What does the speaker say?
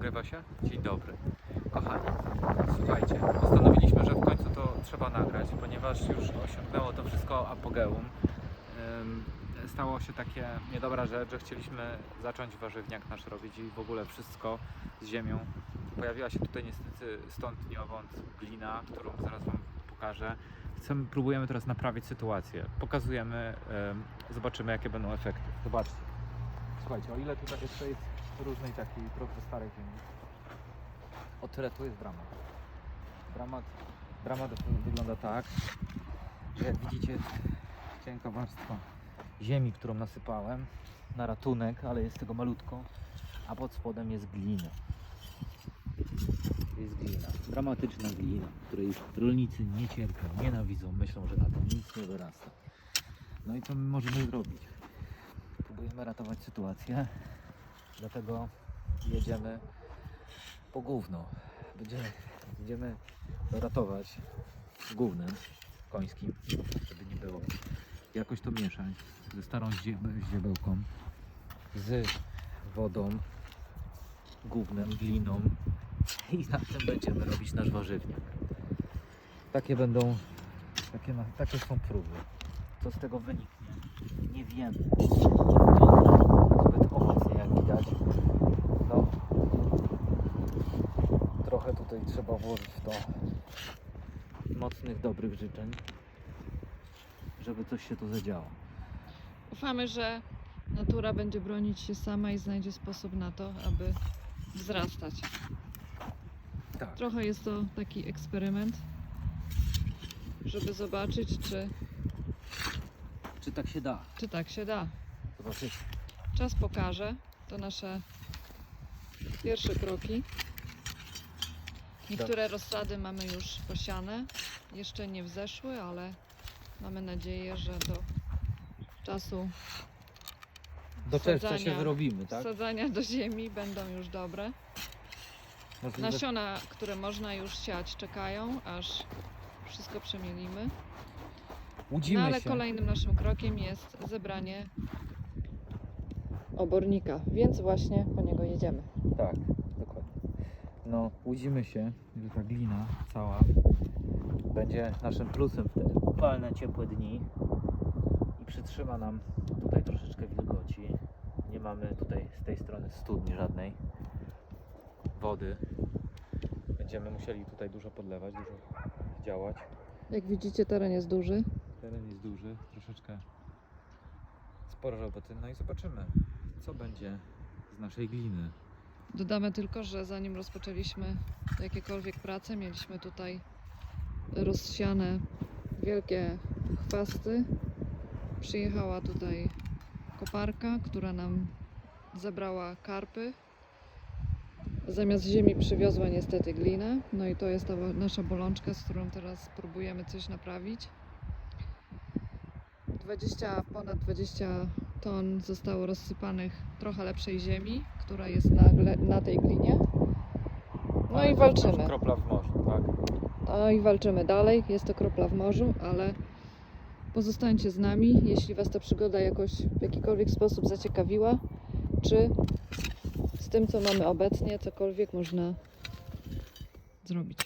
Nagrywa się? Dzień dobry. Kochani, słuchajcie, postanowiliśmy, że w końcu to trzeba nagrać, ponieważ już osiągnęło to wszystko apogeum. Stało się takie niedobra rzecz, że chcieliśmy zacząć warzywniak nasz robić i w ogóle wszystko z ziemią. Pojawiła się tutaj niestety stąd nieowąd glina, którą zaraz Wam pokażę. Chcemy, próbujemy teraz naprawić sytuację. Pokazujemy, ym, zobaczymy jakie będą efekty. Zobaczcie. Słuchajcie, o ile tutaj jeszcze jest różnej takiej trochę starej ziemi, o tyle tu jest dramat. Dramat, dramat wygląda tak, że jak widzicie cienka warstwa ziemi, którą nasypałem na ratunek, ale jest tego malutko, a pod spodem jest glina. Jest glina, dramatyczna glina, której rolnicy nie cierpią, nienawidzą, myślą, że na tym nic nie wyrasta. No i co my możemy zrobić? Próbujemy ratować sytuację, dlatego jedziemy po gówno. Będziemy, będziemy ratować gównem końskim, żeby nie było. Jakoś to mieszać ze starą ździe- ździebełką, z wodą, gównem, gliną i na tym będziemy robić nasz warzywniak. Takie będą, takie, takie są próby. Co z tego wyniknie? Nie wiemy. Zbyt owocnie jak widać. No, trochę tutaj trzeba włożyć to mocnych, dobrych życzeń, żeby coś się tu zadziało. Ufamy, że natura będzie bronić się sama i znajdzie sposób na to, aby wzrastać. Tak. Trochę jest to taki eksperyment, żeby zobaczyć, czy, Czy tak się da? czy tak się da. Zobaczycie. Czas pokaże. To nasze pierwsze kroki. Niektóre rozsady mamy już posiane. Jeszcze nie wzeszły, ale mamy nadzieję, że do czasu Do czerwca się wyrobimy, tak? wsadzania do ziemi będą już dobre. Możliwe- Nasiona, które można już siać, czekają, aż wszystko przemielimy. Łudzimy No ale się. kolejnym naszym krokiem jest zebranie obornika, więc właśnie po niego jedziemy. Tak. No, łudzimy się, że ta glina cała będzie naszym plusem w te upalne, ciepłe dni i przytrzyma nam tutaj troszeczkę wilgoci. Nie mamy tutaj z tej strony studni żadnej wody. Będziemy musieli tutaj dużo podlewać, dużo działać. Jak widzicie, teren jest duży. Teren jest duży, troszeczkę sporo roboty. No i zobaczymy, co będzie z naszej gliny. Dodamy tylko, że zanim rozpoczęliśmy jakiekolwiek prace, mieliśmy tutaj rozsiane wielkie chwasty. Przyjechała tutaj koparka, która nam zebrała karpy. Zamiast ziemi przywiozła niestety glinę. No i to jest ta nasza bolączka, z którą teraz próbujemy coś naprawić. 20, ponad 20 ton zostało rozsypanych trochę lepszej ziemi, która jest na, na tej glinie. No Ale i to jest walczymy. Kropla w morzu, tak? No i walczymy dalej. Jest to kropla w morzu, ale pozostańcie z nami, jeśli Was ta przygoda jakoś w jakikolwiek sposób zaciekawiła, czy z tym, co mamy obecnie, cokolwiek można zrobić.